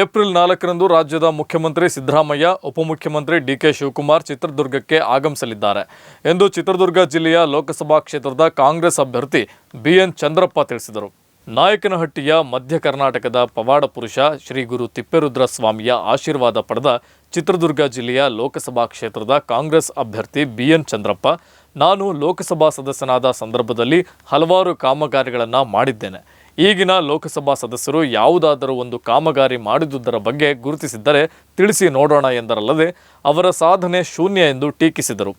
April ನಾಲ್ಕರಂದು ರಾಜ್ಯದ ಮುಖ್ಯಮಂತ್ರಿ ಸಿದ್ದರಾಮಯ್ಯ, ಉಪಮುಖ್ಯಮಂತ್ರಿ ಡಿಕೆ ಶಿವಕುಮಾರ್ ಚಿತ್ರದುರ್ಗಕ್ಕೆ ಆಗಮಿಸಲಿದ್ದಾರೆ. ಎಂದು ಚಿತ್ರದುರ್ಗ ಜಿಲ್ಲೆಯ ಲೋಕಸಭಾ ಕ್ಷೇತ್ರದ ಕಾಂಗ್ರೆಸ್ ಅಭ್ಯರ್ಥಿ ಬಿಎನ್ ಚಂದ್ರಪ್ಪ ತಿಳಿಸಿದರು. ನಾಯಕನಹಟ್ಟಿಯ ಮಧ್ಯ ಕರ್ನಾಟಕದ ಪವಾಡ ಪುರುಷ ಶ್ರೀ ಗುರು ತಿಪ್ಪೇರುದ್ರ ಸ್ವಾಮಿಯ ಆಶೀರ್ವಾದ ಪಡೆದ ಚಿತ್ರದುರ್ಗ ಜಿಲ್ಲೆಯ ಲೋಕಸಭಾ ಕ್ಷೇತ್ರದ ಕಾಂಗ್ರೆಸ್ ಅಭ್ಯರ್ಥಿ ಬಿಎನ್ ಚಂದ್ರಪ್ಪ, ನಾನು ಲೋಕಸಭಾ ಸದಸ್ಯನಾದ ಸಂದರ್ಭದಲ್ಲಿ ಹಲವಾರು ಕಾಮಗಾರಿಗಳನ್ನು ಮಾಡಿದ್ದೇನೆ. ಈಗಿನ ಲೋಕಸಭಾ ಸದಸ್ಯರು ಯಾವುದಾದರೂ ಒಂದು ಕಾಮಗಾರಿ ಮಾಡಿದುದರ ಬಗ್ಗೆ ಗುರುತಿಸಿದ್ದರೆ ತಿಳಿಸಿ ನೋಡೋಣ ಎಂದರಲ್ಲದೆ ಅವರ ಸಾಧನೆ ಶೂನ್ಯ ಎಂದು ಟೀಕಿಸಿದರು.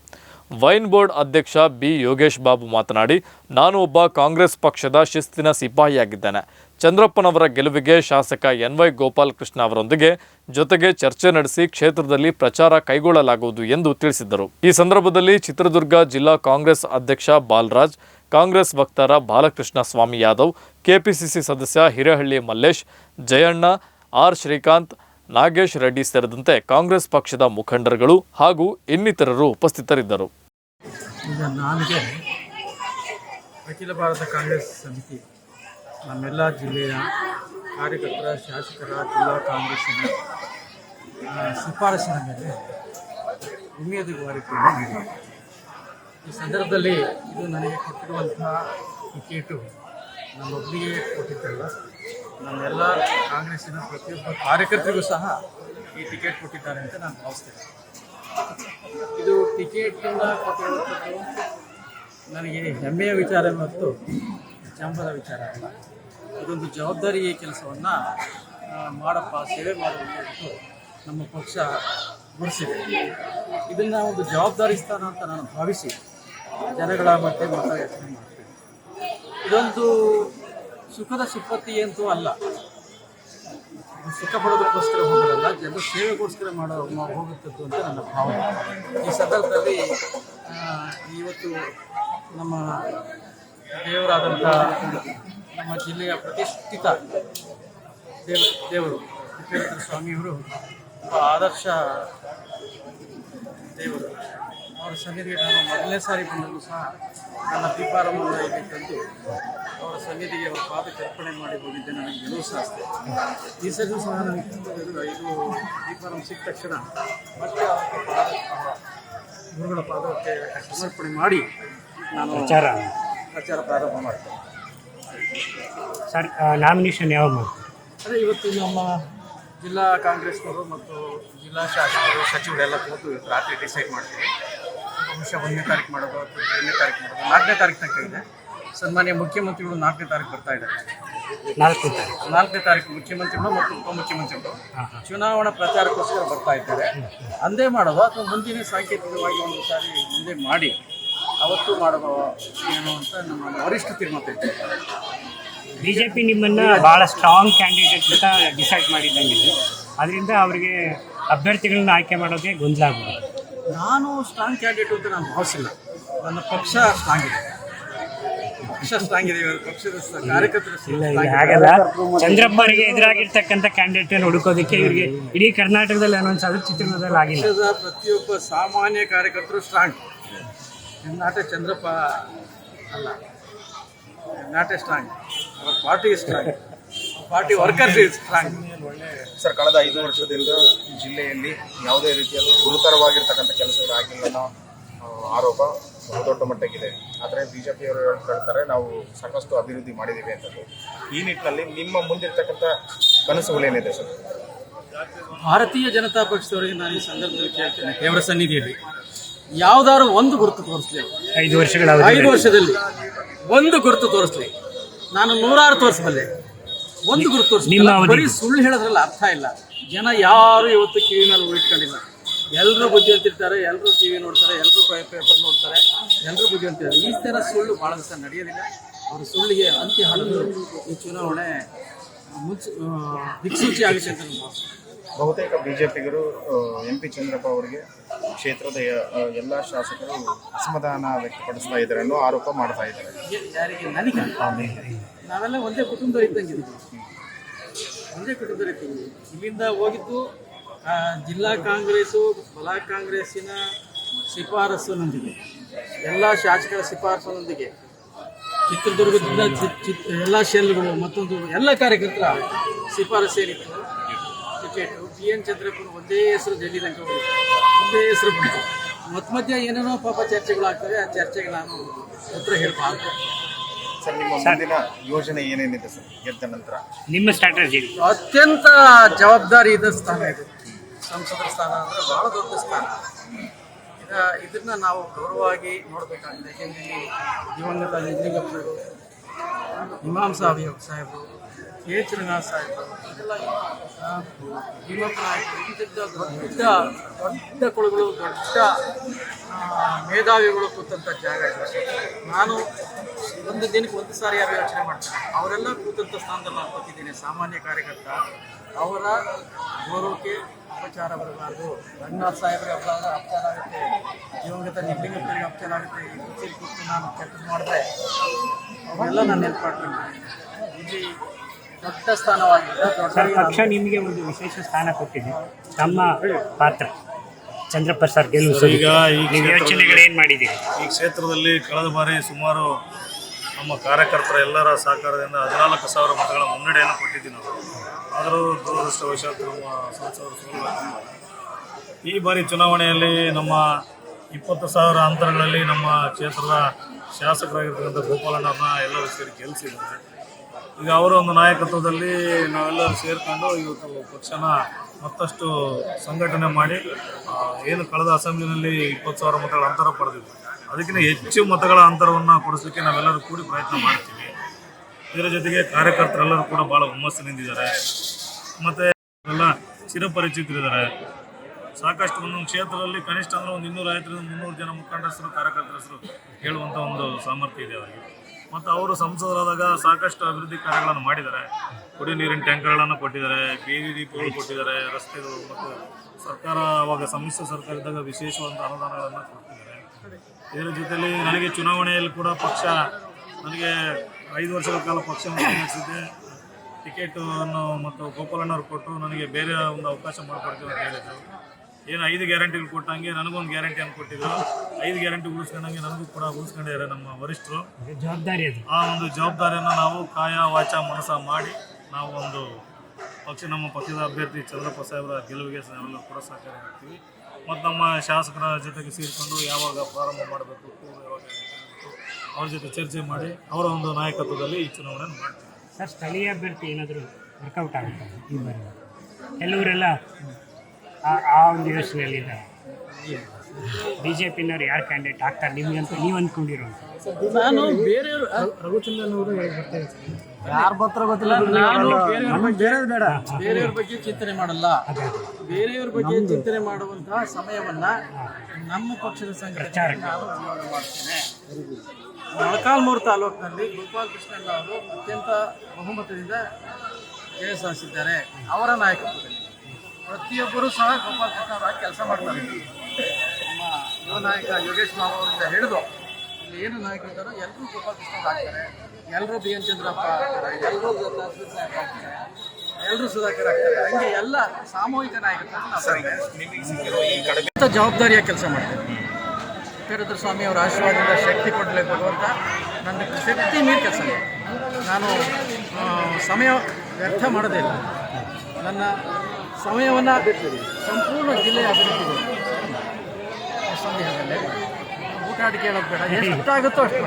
ವೈನ್ ಬೋರ್ಡ್ ಅಧ್ಯಕ್ಷ ಬಿ ಯೋಗೇಶ್ ಬಾಬು ಮಾತನಾಡಿ, ನಾನು ಒಬ್ಬ ಕಾಂಗ್ರೆಸ್ ಪಕ್ಷದ ಶಿಸ್ತಿನ ಸಿಪಾಯಿಯಾಗಿದ್ದೇನೆ. ಚಂದ್ರಪ್ಪನವರ ಗೆಲುವಿಗೆ ಶಾಸಕ ಎನ್ ವೈ ಗೋಪಾಲಕೃಷ್ಣ ಅವರೊಂದಿಗೆ ಜೊತೆಗೆ ಚರ್ಚೆ ನಡೆಸಿ ಕ್ಷೇತ್ರದಲ್ಲಿ ಪ್ರಚಾರ ಕೈಗೊಳ್ಳಲಾಗುವುದು ಎಂದು ತಿಳಿಸಿದ್ದರು. ಈ ಸಂದರ್ಭದಲ್ಲಿ ಚಿತ್ರದುರ್ಗ ಜಿಲ್ಲಾ ಕಾಂಗ್ರೆಸ್ ಅಧ್ಯಕ್ಷ ಬಾಲರಾಜ್, ಕಾಂಗ್ರೆಸ್ ವಕ್ತಾರ ಬಾಲಕೃಷ್ಣ ಸ್ವಾಮಿ ಯಾದವ್, ಕೆಪಿಸಿಸಿ ಸದಸ್ಯ ಹಿರೇಹಳ್ಳಿ ಮಲ್ಲೇಶ್, ಜಯಣ್ಣ, ಆರ್ ಶ್ರೀಕಾಂತ್, ನಾಗೇಶ್ ರೆಡ್ಡಿ ಸೇರಿದಂತೆ ಕಾಂಗ್ರೆಸ್ ಪಕ್ಷದ ಮುಖಂಡರುಗಳು ಹಾಗೂ ಇನ್ನಿತರರು ಉಪಸ್ಥಿತರಿದ್ದರು. ಅಖಿಲ ಭಾರತ ಕಾಂಗ್ರೆಸ್ ಸಮಿತಿ ನಮ್ಮೆಲ್ಲ ಜಿಲ್ಲೆಯ ಕಾರ್ಯಕರ್ತರ, ಶಾಸಕರ, ಜಿಲ್ಲಾ ಕಾಂಗ್ರೆಸ್ಸಿನ ಶಿಫಾರಸಿನ ಮೇಲೆ ಉಮೇದುವಾರಿಕೆಯನ್ನು ನೀಡಿದೆ ಈ ಸಂದರ್ಭದಲ್ಲಿ ಇದು ನನಗೆ ಕೊಟ್ಟಿರುವಂತಹ ಟಿಕೆಟು ನಮ್ಮೊಬ್ಬರಿಗೆ ಕೊಟ್ಟಿದ್ದಲ್ಲ. ನಮ್ಮೆಲ್ಲ ಕಾಂಗ್ರೆಸ್ಸಿನ ಪ್ರತಿಯೊಬ್ಬ ಕಾರ್ಯಕರ್ತರಿಗೂ ಸಹ ಈ ಟಿಕೆಟ್ ಕೊಟ್ಟಿದ್ದಾರೆ ಅಂತ ನಾನು ಭಾವಿಸ್ತೇನೆ. ಇದು ಟಿಕೆಟಿಂದ ಕೊಟ್ಟಿರುವಂಥದ್ದು ನನಗೆ ಹೆಮ್ಮೆಯ ವಿಚಾರ ಮತ್ತು ಜಂಬದ ವಿಚಾರ ಅಲ್ಲ. ಇದೊಂದು ಜವಾಬ್ದಾರಿ ಕೆಲಸವನ್ನು ಮಾಡಪ್ಪ, ಸೇವೆ ಮಾಡುವಂಥದ್ದು ನಮ್ಮ ಪಕ್ಷ ಗುರುಸಿದೆ ಇದನ್ನು ಒಂದು ಜವಾಬ್ದಾರಿ ಸ್ಥಾನ ಅಂತ ನಾನು ಭಾವಿಸಿ ಜನಗಳ ಮಧ್ಯೆ ಮತಯಾಚನೆ ಮಾಡ್ತೇನೆ. ಇದೊಂದು ಸುಖದ ಸುಪ್ಪತ್ತಿ ಅಂತೂ ಅಲ್ಲ. ಸುಖ ಪಡೋದಕ್ಕೋಸ್ಕರ ಹೋಗೋದಲ್ಲ, ಜನರ ಸೇವೆಗೋಸ್ಕರ ಮಾಡೋ ಹೋಗುತ್ತದ್ದು ಅಂತ ನನ್ನ ಭಾವನೆ. ಈ ಸಂದರ್ಭದಲ್ಲಿ ಇವತ್ತು ನಮ್ಮ ದೇವರಾದಂಥ ನಮ್ಮ ಜಿಲ್ಲೆಯ ಪ್ರತಿಷ್ಠಿತ ದೇವ, ದೇವರು ತಿಪ್ಪೇರುದ್ರ ಸ್ವಾಮಿಯವರು ತುಂಬ ಆದರ್ಶ ದೇವರು. ಅವರ ಸನ್ನಿಧಿಗೆ ನಾನು ಮೊದಲನೇ ಸಾರಿ ಬಂದರೂ ಸಹ ನನ್ನ ದೀಪಾರಂಭವನ್ನು ಇಲ್ಲಿ ತಂದು ಅವರ ಸನ್ನಿಧಿಗೆ ಅವರ ಪಾದಕ್ಕೆ ಅರ್ಪಣೆ ಮಾಡಿ ಹೋಗಿದ್ದೆ ನನಗೆ ಗೆಲುವು ಶಾಸ್ತ್ರ ಈ ಸಲೂ ಸಹ ನನಗೆ ಇದು ದೀಪಾರಂಭ ಸಿಕ್ಕ ತಕ್ಷಣ ಮತ್ತೆ ಗುರುಗಳ ಪಾದಕ್ಕೆ ಸಮರ್ಪಣೆ ಮಾಡಿ ನಾನು ಪ್ರಚಾರ ಪ್ರಾರಂಭ ಮಾಡ್ತೇವೆ ಸರ್ ನಾಮಿನೇಷನ್ ಯಾವ ಮಾಡ್ತಾರೆ? ಅದೇ ಇವತ್ತು ನಮ್ಮ ಜಿಲ್ಲಾ ಕಾಂಗ್ರೆಸ್ನವರು ಮತ್ತು ಜಿಲ್ಲಾ ಶಾಸಕರು ಸಚಿವರೆಲ್ಲ ಕೂತು ಇವತ್ತು ರಾತ್ರಿ ಡಿಸೈಡ್ ಮಾಡ್ತೀವಿ. ಬಹುಶಃ ಒಂದನೇ ತಾರೀಕು ಮಾಡೋದು ಅಥವಾ ಎರಡನೇ ತಾರೀಕು ಮಾಡೋದು ನಾಲ್ಕನೇ ತಾರೀಕು ತನಕ ಇದೆ. ಸನ್ಮಾನ್ಯ ಮುಖ್ಯಮಂತ್ರಿಗಳು ನಾಲ್ಕನೇ ತಾರೀಕು ಬರ್ತಾ ಇದ್ದಾರೆ. ನಾಲ್ಕನೇ ತಾರೀಕು. ನಾಲ್ಕನೇ ತಾರೀಕು ಮುಖ್ಯಮಂತ್ರಿಗಳು ಮತ್ತು ಉಪಮುಖ್ಯಮಂತ್ರಿಗಳು. ಚುನಾವಣಾ ಪ್ರಚಾರಕ್ಕೋಸ್ಕರ ಬರ್ತಾ ಇದ್ದಾರೆ. ಅಂದೇ ಮಾಡೋದು ಅಥವಾ ಮುಂದಿನ ಸಾಂಕೇತಿಕವಾಗಿ ಒಂದು ಸಾರಿ ಮುಂದೆ ಮಾಡಿ ಅವತ್ತು ಮಾಡುವ ಏನು ಅಂತ ನಮ್ಮ ವರಿಷ್ಠ ಬಿಜೆಪಿ ಜೆ ಪಿ ನಿಮ್ಮನ್ನು ಭಾಳ ಸ್ಟ್ರಾಂಗ್ ಕ್ಯಾಂಡಿಡೇಟ್ ಅಂತ ಡಿಸೈಡ್ ಮಾಡಿದ್ದಂಗಿದೆ ಅದರಿಂದ ಅವರಿಗೆ ಅಭ್ಯರ್ಥಿಗಳನ್ನ ಆಯ್ಕೆ ಮಾಡೋಕೆ ಗೊಂದಲ ಆಗ್ಬೋದು ನಾನು ಸ್ಟ್ರಾಂಗ್ ಕ್ಯಾಂಡಿಡೇಟ್ ಅಂತ ನಾನು ಭಾವಿಸಿಲ್ಲ. ನನ್ನ ಪಕ್ಷ ಸ್ಟ್ರಾಂಗ್ ಇದೆ. ಪಕ್ಷ ಸ್ಟ್ರಾಂಗ್ ಇದೆ ಇವರ ಪಕ್ಷದ ಕಾರ್ಯಕರ್ತರು ಚಂದ್ರಪ್ಪರಿಗೆ ಎದುರಾಗಿರ್ತಕ್ಕಂಥ ಕ್ಯಾಂಡಿಡೇಟ್ ಹುಡುಕೋದಕ್ಕೆ ಇವರಿಗೆ ಇಡೀ ಕರ್ನಾಟಕದಲ್ಲಿ ಅನೌನ್ಸ್ ಆದ್ರೆ ಚಿತ್ರದಲ್ಲಿ ಆಗಿಲ್ಲ. ಪ್ರತಿಯೊಬ್ಬ ಸಾಮಾನ್ಯ ಕಾರ್ಯಕರ್ತರು ಸ್ಟ್ರಾಂಗ್ ನಾಟ ಚಂದ್ರಪ್ಪ ಅಲ್ಲ. ನಾಟ್ ಎ ಸ್ಟ್ರಾಂಗ್ ಅವರ party strong party workers is strong sir ಕಳೆದ ಐದು ವರ್ಷದಿಂದ ಜಿಲ್ಲೆಯಲ್ಲಿ ಯಾವುದೇ ರೀತಿಯಾದ ಗುರುತರವಾಗಿರ್ತಕ್ಕಂಥ ಕೆಲಸಗಳು ಆಗಿಲ್ಲ ಅನ್ನೋ ಆರೋಪ ಬಹುದೊಡ್ಡ ಮಟ್ಟಕ್ಕಿದೆ. ಆದರೆ ಬಿ ಜೆ ಪಿಯವರು ಹೇಳ್ತಾರೆ ನಾವು ಸಾಕಷ್ಟು ಅಭಿವೃದ್ಧಿ ಮಾಡಿದ್ದೀವಿ ಅಂತದ್ದು. ಈ ನಿಟ್ಟಿನಲ್ಲಿ ನಿಮ್ಮ ಮುಂದಿರ್ತಕ್ಕಂಥ ಕನಸುಗಳೇನಿದೆ ಸರ್? ಭಾರತೀಯ ಜನತಾ ಪಕ್ಷದವರಿಗೆ ನಾನು ಈ ಸಂದರ್ಭದಲ್ಲಿ ಕೇಳ್ತೇನೆ ದೇವರ ಸನ್ನಿಧಿಯಲ್ಲಿ. ಯಾವ್ದಾದ್ರು ಒಂದು ಗುರುತು ತೋರಿಸ್ಲಿ. ಐದು ವರ್ಷಗಳ ಐದು ವರ್ಷದಲ್ಲಿ ಒಂದು ಗುರುತು ತೋರಿಸ್ಲಿ. ನಾನು ನೂರಾರು ತೋರಿಸಬಲ್ಲೆ. ಒಂದು ಗುರುತು ತೋರಿಸ್ಲಿ. ನಿಮ್ಮ ಬರೀ ಸುಳ್ಳು ಹೇಳೋದ್ರಲ್ಲಿ ಅರ್ಥ ಇಲ್ಲ. ಜನ ಯಾರು ಇವತ್ತು ಕಿವಿ ಮೇಲೆ ಉಳಿಟ್ಕೊಂಡಿಲ್ಲ ಎಲ್ಲರೂ ಬುದ್ಧಿವಂತಿರ್ತಾರೆ ಎಲ್ಲರೂ ಟಿ ವಿ ನೋಡ್ತಾರೆ ಎಲ್ಲರೂ ಪೇಪರ್ ನೋಡ್ತಾರೆ ಎಲ್ಲರೂ ಬುದ್ಧಿವಂತಿರ್ತಾರೆ ಈ ಥರ ಸುಳ್ಳು ಭಾಳ ದಿವಸ ನಡೆಯೋದಿಲ್ಲ. ಅವರು ಸುಳ್ಳಿಗೆ ಅಂತ್ಯ ಹಾಳು ಈ ಚುನಾವಣೆ ಮುನ್ಸ ದಿಕ್ಸೂಚಿ ಆಗುತ್ತೆ ಅಂತ. ಬಹುತೇಕ ಬಿ ಜೆ ಪಿಗರು ಎಂ ಪಿ ಚಂದ್ರಪ್ಪ ಅವರಿಗೆ ಕ್ಷೇತ್ರದ ಎಲ್ಲ ಶಾಸಕರು ಅಸಮಾಧಾನ ವ್ಯಕ್ತಪಡಿಸ್ತಾ ಇದ್ದಾರೆ ಅನ್ನೋ ಆರೋಪ ಮಾಡ್ತಾ ಇದ್ದಾರೆ. ನನಗೆ? ನಾವೆಲ್ಲ ಒಂದೇ ಕುಟುಂಬ ಇದ್ದಂಗೆ ಒಂದೇ ಕುಟುಂಬ ಇಲ್ಲಿಂದ ಹೋಗಿದ್ದು ಜಿಲ್ಲಾ ಕಾಂಗ್ರೆಸ್ಸು ಬಲಾ ಕಾಂಗ್ರೆಸ್ಸಿನ ಶಿಫಾರಸ್ಸಿನೊಂದಿಗೆ ಎಲ್ಲ ಶಾಸಕರ ಶಿಫಾರಸ್ಸಿನೊಂದಿಗೆ ಚಿತ್ರದುರ್ಗದಿಂದ ಎಲ್ಲ ಶೆಲ್ಗಳು ಮತ್ತೊಂದು ಎಲ್ಲ ಕಾರ್ಯಕರ್ತರ ಶಿಫಾರಸು ಏನಿತ್ತು? ಟಿಕೆಟ್ ಬಿ ಎನ್ ಚಂದ್ರಪ್ಪನ ಒಂದೇ ಹೆಸರು ಡೆಲ್ಲಿ ತನಕ ಒಂದೇ ಹೆಸರು ಬಂತು. ಮಧ್ಯ ಮಧ್ಯೆ ಏನೇನೋ ಪಾಪ ಚರ್ಚೆಗಳಾಗ್ತವೆ ಆ ಚರ್ಚೆಗೆ ನಾನು ಉತ್ತರ ಹೇಳ್ಬಾರ್ದು. ಸರ್ ನಿಮ್ಮ ಮುಂದಿನ ಯೋಜನೆ ಏನೇನಿದೆ ಸರ್ ಗೆದ್ದ ನಂತರ? ನಿಮ್ಮ ಸ್ಟ್ರಾಟಜಿ. ಅತ್ಯಂತ ಜವಾಬ್ದಾರಿ ಇದ್ದ ಸ್ಥಾನ ಇದು. ಸಂಸದರ ಸ್ಥಾನ ಅಂದ್ರೆ ಬಹಳ ದೊಡ್ಡ ಸ್ಥಾನ. ಈಗ ಇದನ್ನ ನಾವು ಗೌರವವಾಗಿ ನೋಡಬೇಕಾಗಿದೆ. ಯಾಕೆಂದರೆ ದಿವಂಗತ ನಿಜಲಿಂಗಪ್ಪನವರು ಇಮಾಮ್ ಸಾಹೇಬ್ ಸಾಹೇಬರು ಕೆ ರಂಗನಾಥ್ ಸಾಹೇಬರು. ದೊಡ್ಡ ದೊಡ್ಡ ಕುಳುಗಳು ದೊಡ್ಡ ಮೇಧಾವಿಗಳು ಕೂತಂಥ ಜಾಗ ಇದೆ ನಾನು ಒಂದು ದಿನಕ್ಕೆ ಒಂದು ಸಾರಿ ಯಾರು ಯೋಚನೆ ಮಾಡ್ತಾರೆ. ಅವರೆಲ್ಲ ಕೂತಂಥ ಸ್ಥಾನದಲ್ಲಿ ನಾನು ಕೂತಿದ್ದೀನಿ. ಸಾಮಾನ್ಯ ಕಾರ್ಯಕರ್ತ, ಅವರ ಗೌರವಕ್ಕೆ ಅಪಚಾರ ಬರಬಾರ್ದು. ರಂಗನಾಥ್ ಸಾಹೇಬರಿಗೆ ಅಪಚಾರ ಅಪಚಾರ ಆಗುತ್ತೆ. ದಿವಂಗತ ನಿಜಲಿಂಗಪ್ಪನಿಗೆ ಅಪಚಾರ ಆಗುತ್ತೆ. ಈ ಕುರ್ಚಿಯಲ್ಲಿ ಕೂತು ನಾನು ಕೆಟ್ಟದ್ದು ಮಾಡಿದ್ರೆ ಅವೆಲ್ಲ ನಾನು ನೆನಪಾಡ್ತೀನಿ ಇಲ್ಲಿ ದೊಡ್ಡ ಸ್ಥಾನವಾಗಿದೆ ಸರ್ ಪಕ್ಷ ನಿಮಗೆ ಒಂದು ವಿಶೇಷ ಸ್ಥಾನ ಕೊಟ್ಟಿದೆ. ತಮ್ಮ ಪಾತ್ರ. ಚಂದ್ರಪ್ರಸಾದ್ ಸರ್ ಗೆಲುವು ಈಗ ಈ ಯೋಚನೆಗಳೇನು ಮಾಡಿದ್ದೀರಿ? ಈ ಕ್ಷೇತ್ರದಲ್ಲಿ ಕಳೆದ ಬಾರಿ ಸುಮಾರು ನಮ್ಮ ಕಾರ್ಯಕರ್ತರ ಎಲ್ಲರ ಸಹಕಾರದಿಂದ ಹದಿನಾಲ್ಕು ಸಾವಿರ ಮತಗಳ ಮುನ್ನಡೆಯನ್ನು ಕೊಟ್ಟಿದ್ದೀವಿ ನಾವು. ಆದರೂ ದುರದೃಷ್ಟವಶಾತ್ ನಮ್ಮ ಸಂಸದರು ಈ ಬಾರಿ ಚುನಾವಣೆಯಲ್ಲಿ ನಮ್ಮ ಇಪ್ಪತ್ತು ಸಾವಿರ ಅಂತರಗಳಲ್ಲಿ ನಮ್ಮ ಕ್ಷೇತ್ರದ ಶಾಸಕರಾಗಿರ್ತಕ್ಕಂಥ ಗೋಪಾಲಣ್ಣವ್ರನ್ನ ಎಲ್ಲರೂ ಸೇರಿ ಗೆಲ್ಲಿಸಿದ್ದಾರೆ ಈಗ ಅವರ ಒಂದು ನಾಯಕತ್ವದಲ್ಲಿ ನಾವೆಲ್ಲರೂ ಸೇರಿಕೊಂಡು ಇವತ್ತು ಪಕ್ಷನ ಮತ್ತಷ್ಟು ಸಂಘಟನೆ ಮಾಡಿ ಏನು ಕಳೆದ ಅಸೆಂಬ್ಲಿನಲ್ಲಿ ಇಪ್ಪತ್ತು ಸಾವಿರ ಮತಗಳ ಅಂತರ ಪಡೆದಿದ್ವಿ ಅದಕ್ಕಿಂತ ಹೆಚ್ಚು ಮತಗಳ ಅಂತರವನ್ನು ಕೊಡಿಸಲಿಕ್ಕೆ ನಾವೆಲ್ಲರೂ ಕೂಡಿ ಪ್ರಯತ್ನ ಮಾಡ್ತೀವಿ. ಇದರ ಜೊತೆಗೆ ಕಾರ್ಯಕರ್ತರೆಲ್ಲರೂ ಕೂಡ ಭಾಳ ಹುಮ್ಮಸ್ಸಿನಿಂದಿದ್ದಾರೆ. ಮತ್ತು ಎಲ್ಲ ಚಿರಪರಿಚಿತರಿದ್ದಾರೆ. ಸಾಕಷ್ಟು ಒಂದೊಂದು ಕ್ಷೇತ್ರದಲ್ಲಿ ಕನಿಷ್ಠ ಅಂದ್ರೆ ಒಂದು ಇನ್ನೂರ ಐದರಿಂದ ಮುನ್ನೂರು ಜನ ಕಾರ್ಯಕರ್ತರ ಹೆಸರು ಹೇಳುವಂಥ ಒಂದು ಸಾಮರ್ಥ್ಯ ಇದೆ ಅವರಿಗೆ. ಮತ್ತು ಅವರು ಸಂಸದರಾದಾಗ ಸಾಕಷ್ಟು ಅಭಿವೃದ್ಧಿ ಕಾರ್ಯಗಳನ್ನು ಮಾಡಿದ್ದಾರೆ. ಕುಡಿಯುವ ನೀರಿನ ಟ್ಯಾಂಕರ್ಗಳನ್ನು ಕೊಟ್ಟಿದ್ದಾರೆ, ಬೀದಿ ದೀಪಗಳು ಕೊಟ್ಟಿದ್ದಾರೆ, ರಸ್ತೆಗಳು ಮತ್ತು ಸರ್ಕಾರ ಅವಾಗ ಸಮ್ಮಿಶ್ರ ಸರ್ಕಾರ ಇದ್ದಾಗ ವಿಶೇಷವಾದ ಅನುದಾನಗಳನ್ನು ಕೊಡ್ತಿದ್ದಾರೆ ಇದರ ಜೊತೆಯಲ್ಲಿ ನನಗೆ ಚುನಾವಣೆಯಲ್ಲಿ ಕೂಡ ಪಕ್ಷ ನನಗೆ ಐದು ವರ್ಷಗಳ ಕಾಲ ಪಕ್ಷವನ್ನು ನಡೆಸಿದ್ದೆ. ಟಿಕೆಟನ್ನು ಮತ್ತು ಗೋಪಾಲಣ್ಣವ್ರು ಕೊಟ್ಟು ನನಗೆ ಬೇರೆ ಒಂದು ಅವಕಾಶ ಮಾಡಿಕೊಡ್ತೀವಿ ಅಂತ ಹೇಳಿದ್ರು. ಏನು ಐದು ಗ್ಯಾರಂಟಿಗಳು ಕೊಟ್ಟಂಗೆ ನನಗೊಂದು ಗ್ಯಾರಂಟಿಯನ್ನು ಕೊಟ್ಟಿದ್ರು. ಐದು ಗ್ಯಾರಂಟಿ ಉಳಿಸ್ಕೊಂಡಂಗೆ ನನಗೂ ಕೂಡ ಉಳಿಸ್ಕೊಂಡಿದ್ದಾರೆ ನಮ್ಮ ವರಿಷ್ಠರು. ಜವಾಬ್ದಾರಿ ಅದು. ಆ ಒಂದು ಜವಾಬ್ದಾರಿಯನ್ನು ನಾವು ಕಾಯ ವಾಚ ಮನಸ ಮಾಡಿ ನಾವು ಒಂದು ಪಕ್ಷ ನಮ್ಮ ಪಕ್ಷದ ಅಭ್ಯರ್ಥಿ ಚಂದ್ರಪ್ಪ ಸಾಹೇಬರ ಗೆಲುವಿಗೆ ನಾವೆಲ್ಲ ಕೂಡ ಸಹಕಾರ ಮಾಡ್ತೀವಿ ಮತ್ತು ನಮ್ಮ ಶಾಸಕರ ಜೊತೆಗೆ ಸೇರಿಕೊಂಡು ಯಾವಾಗ ಪ್ರಾರಂಭ ಮಾಡಬೇಕು ಯಾವಾಗ ಅವ್ರ ಜೊತೆ ಚರ್ಚೆ ಮಾಡಿ ಅವರ ಒಂದು ನಾಯಕತ್ವದಲ್ಲಿ ಈ ಚುನಾವಣೆಯನ್ನು ಮಾಡ್ತೀವಿ. ಸರ್ ಸ್ಥಳೀಯ ಅಭ್ಯರ್ಥಿ ಏನಾದರೂ ವರ್ಕೌಟ್ ಆಗುತ್ತೆ ಈ ಬಾರಿ? ಕೆಲವರೆಲ್ಲ ಆ ಆ ಒಂದು ಯೋಚನೆಯಲ್ಲಿ ಇದ್ದಾರೆ ಬಿ ಜೆ ಪಿನವ್ರು ಯಾರು ಕ್ಯಾಂಡಿಡೇಟ್ ಆಗ್ತಾರೆ ನಿಮ್ಗೆ ಅಂತ ನೀವು ಅಂದ್ಕೊಂಡಿರೋ ನಾನು ಬೇರೆಯವರು ಯಾರು ಬರ್ತಾರ ಗೊತ್ತಿಲ್ಲ ನಾನು ಬೇರೆಯವ್ರ ಬೇಡ. ಬೇರೆಯವ್ರ ಬಗ್ಗೆ ಚಿಂತನೆ ಮಾಡಲ್ಲ. ಬೇರೆಯವ್ರ ಬಗ್ಗೆ ಚಿಂತನೆ ಮಾಡುವಂತಹ ಸಮಯವನ್ನ ನಮ್ಮ ಪಕ್ಷದ ಸಂಘಟನೆ ನಾನು ಉಪಯೋಗ ಮಾಡ್ತೇನೆ. ಮೊಳಕಾಲ್ಮೂರು ತಾಲೂಕಿನಲ್ಲಿ ಗೋಪಾಲ್ ಕೃಷ್ಣಣ್ಣ ಅವರು ಅತ್ಯಂತ ಬಹುಮತದಿಂದ ಜಯ ಸಾಧಿಸಿದ್ದಾರೆ. ಅವರ ನಾಯಕತ್ವದಲ್ಲಿ. ಪ್ರತಿಯೊಬ್ಬರು ಸಹ ಗೋಪಾಲ್ ಕೃಷ್ಣ ಅವರಾಗಿ ಕೆಲಸ ಮಾಡ್ತಾರೆ. ನಮ್ಮ ಯುವ ನಾಯಕ ಯೋಗೇಶ್ ಬಾಬು ಅವರಿಂದ ಹಿಡಿದು ಇಲ್ಲಿ ಏನು ನಾಯಕರಿದ್ದಾರೋ ಎಲ್ಲರೂ ಗೋಪಾಲ್ ಕೃಷ್ಣ ಅವ್ರು ಆಗ್ತಾರೆ. ಎಲ್ಲರೂ ಬಿ ಎನ್ ಚಂದ್ರಪ್ಪ ಆಗ್ತಾರೆ ಎಲ್ಲರೂ ಸಾಹೇಬ್ ಆಗ್ತಾರೆ ಎಲ್ಲರೂ ಸುಧಾಕರ್ ಆಗ್ತಾರೆ. ಹಂಗೆ ಎಲ್ಲ ಸಾಮೂಹಿಕ ನಾಯಕತ್ವ ಜವಾಬ್ದಾರಿಯ ಕೆಲಸ ಮಾಡ್ತಾರೆ ವೀರಭದ್ರ ಸ್ವಾಮಿ ಅವರ ಆಶೀರ್ವಾದದಿಂದ ಶಕ್ತಿ ಕೊಡಲೇ ಭಗವಂತ ನನ್ನ ಶಕ್ತಿ ಮೀರಿ ಕೆಲಸ ನಾನು ಸಮಯ ವ್ಯರ್ಥ ಮಾಡೋದಿಲ್ಲ ನನ್ನ ಸಮಯವನ್ನು ಸಂಪೂರ್ಣ ಜಿಲ್ಲೆಯ ಅಭಿವೃದ್ಧಿಗೆ ಸಂದೇಹದಲ್ಲಿ ಊಟ ಹೇಳೋದು ಬೇಡ. ಎಷ್ಟಾಗುತ್ತೋ ಅಷ್ಟು.